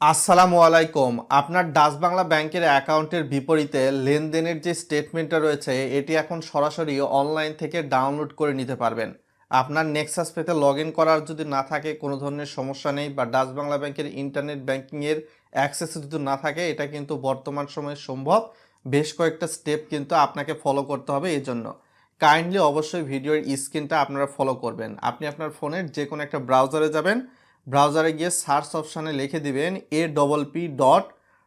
আসসালামু আলাইকুম। আপনার ডাচ বাংলা ব্যাংকের অ্যাকাউন্টের বিপরীতে লেনদেনের যে স্টেটমেন্টটা রয়েছে, এটি এখন সরাসরি অনলাইন থেকে ডাউনলোড করে নিতে পারবেন। আপনার নেক্সাস পেতে লগ ইন করার যদি না থাকে, কোনো ধরনের সমস্যা নেই বা ডাচ বাংলা ব্যাংকের ইন্টারনেট ব্যাংকিংয়ের অ্যাক্সেস যদি না থাকে, এটা কিন্তু বর্তমান সময়ে সম্ভব। বেশ কয়েকটা স্টেপ কিন্তু আপনাকে ফলো করতে হবে এই জন্য। কাইন্ডলি অবশ্যই ভিডিওর স্ক্রিনটা আপনারা ফলো করবেন। আপনি আপনার ফোনের যে কোনো একটা ব্রাউজারে যাবেন। ব্রাউজারে গিয়ে সার্চ অপশানে লিখে দিবেন A double P dot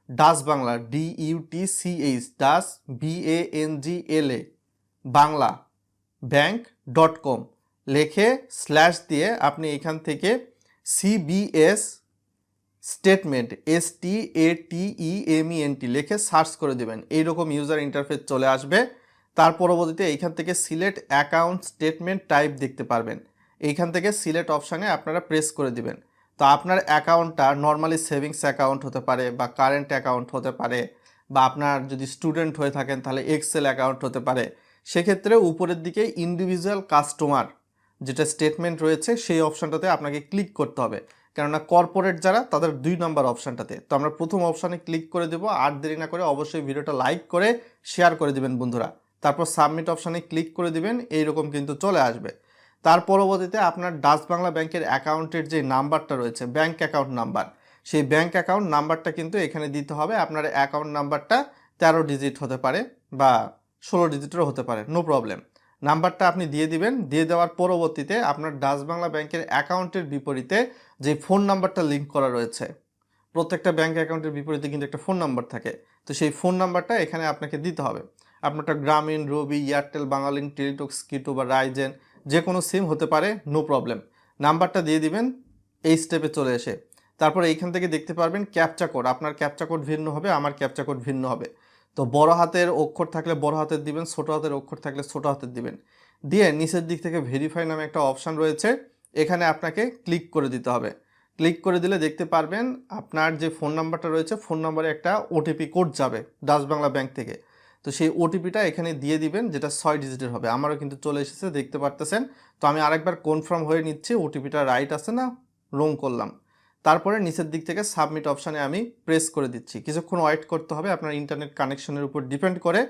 Dutch Bangla D UT CH Dutch B A N G L A Bangla bank dot com লেখে স্ল্যাশ দিয়ে আপনি এখান থেকে CBS statement S T A T E M E N T লিখে search করে দেবেন। এইরকম user interface চলে আসবে। তার পরবর্তীতে এইখান থেকে সিলেক্ট অ্যাকাউন্ট স্টেটমেন্ট টাইপ দেখতে পারবেন। এইখান থেকে সিলেক্ট অপশানে আপনারা প্রেস করে দিবেন। তো আপনার অ্যাকাউন্টটা নর্মালি সেভিংস অ্যাকাউন্ট হতে পারে বা কারেন্ট অ্যাকাউন্ট হতে পারে বা আপনার যদি স্টুডেন্ট হয়ে থাকেন তাহলে এক্সেল অ্যাকাউন্ট হতে পারে। সেক্ষেত্রে উপরের দিকে ইন্ডিভিজুয়াল কাস্টমার যেটা স্টেটমেন্ট রয়েছে সেই অপশানটাতে আপনাকে ক্লিক করতে হবে। কেননা কর্পোরেট যারা, তাদের দুই নম্বর অপশানটাতে তো আমরা প্রথম অপশানে ক্লিক করে দেবো। আর দেরি না করে অবশ্যই ভিডিওটা লাইক করে শেয়ার করে দিবেন বন্ধুরা। তারপর সাবমিট অপশানে ক্লিক করে দিবেন। এইরকম কিন্তু চলে আসবে। তার পরবর্তীতে আপনার ডাচ বাংলা ব্যাংকের অ্যাকাউন্টের যে নাম্বারটা রয়েছে, ব্যাংক অ্যাকাউন্ট নাম্বার, সেই ব্যাংক অ্যাকাউন্ট নাম্বারটা কিন্তু এখানে দিতে হবে। আপনার অ্যাকাউন্ট নাম্বারটা তেরো ডিজিট হতে পারে বা ষোলো ডিজিটেরও হতে পারে, নো প্রবলেম। নাম্বারটা আপনি দিয়ে দিবেন, দিয়ে দেওয়ার পরবর্তীতে আপনার ডাচ বাংলা ব্যাংকের অ্যাকাউন্টের বিপরীতে যে ফোন নাম্বারটা লিঙ্ক করা রয়েছে, প্রত্যেকটা ব্যাংক অ্যাকাউন্টের বিপরীতে কিন্তু একটা ফোন নাম্বার থাকে। তো সেই ফোন নাম্বারটা এখানে আপনাকে দিতে হবে। আপনারটা গ্রামীণ, রবি, এয়ারটেল, বাঙালিন, টেলিটক্স, কিটো বা রাইজেন যে কোনো সিম হতে পারে, নো প্রবলেম। নাম্বারটা দিয়ে দিবেন, এই স্টেপে চলে এসে। তারপর এইখান থেকে দেখতে পারবেন ক্যাপচা কোড আপনার ক্যাপচা কোড ভিন্ন হবে, আমার ক্যাপচা কোড ভিন্ন হবে। তো বড় হাতের অক্ষর থাকলে বড় হাতের দিবেন, ছোট হাতের অক্ষর থাকলে ছোট হাতের দিবেন। দিয়ে নিচের দিক থেকে ভেরিফাই নামে একটা অপশান রয়েছে, এখানে আপনাকে ক্লিক করে দিতে হবে। ক্লিক করে দিলে দেখতে পারবেন আপনার যে ফোন নাম্বারটা রয়েছে ফোন নাম্বারে একটা ওটিপি কোড যাবে ডাচ বাংলা ব্যাংক থেকে। তো সেই ওটিপিটা এখানে দিয়ে দিবেন, যেটা ছয় ডিজিটের হবে। আমারও কিন্তু চলে এসেছে, দেখতে পারতেছেন। তো আমি আরেকবার কনফার্ম হয়ে নিচ্ছি ওটিপিটা রাইট আছে না? রং করলাম। তারপরে নিচের দিক থেকে সাবমিট অপশানে আমি প্রেস করে দিচ্ছি। কিছুক্ষণ ওয়েট করতে হবে, আপনার ইন্টারনেট কানেকশনের উপর ডিপেন্ড করে।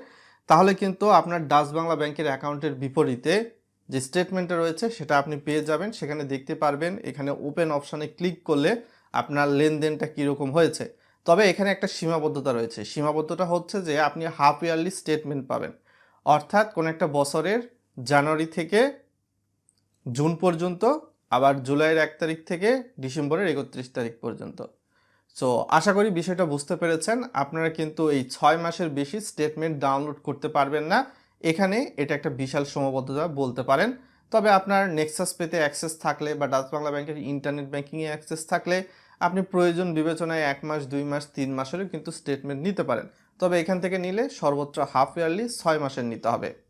তাহলে কিন্তু আপনার ডাচ বাংলা ব্যাংকের অ্যাকাউন্টের বিপরীতে যে স্টেটমেন্টটা রয়েছে, সেটা আপনি পেয়ে যাবেন। সেখানে দেখতে পারবেন, এখানে ওপেন অপশানে ক্লিক করলে আপনার লেনদেনটা কীরকম হয়েছে। তবে এখানে একটা সীমাবদ্ধতা রয়েছে। সীমাবদ্ধতা হচ্ছে যে আপনি হাফ ইয়ারলি স্টেটমেন্ট পাবেন। অর্থাৎ কোনো একটা বছরের জানুয়ারি থেকে জুন পর্যন্ত, আবার জুলাইয়ের এক তারিখ থেকে ডিসেম্বরের একত্রিশ তারিখ পর্যন্ত। সো আশা করি বিষয়টা বুঝতে পেরেছেন। আপনারা কিন্তু এই ছয় মাসের বেশি স্টেটমেন্ট ডাউনলোড করতে পারবেন না। এখানে এটা একটা বিশাল সীমাবদ্ধতা বলতে পারেন। তবে আপনার নেক্সাস পেতে অ্যাক্সেস থাকলে বা ডাচ বাংলা ব্যাংকের ইন্টারনেট ব্যাংকিংয়ে অ্যাক্সেস থাকলে আপনি প্রয়োজন বিবেচনায় এক মাস, দুই মাস, তিন মাসেরও কিন্তু স্টেটমেন্ট নিতে পারেন। তবে এখান থেকে নিলে সর্বোচ্চ হাফ ইয়ারলি ছয় মাসের নিতে হবে।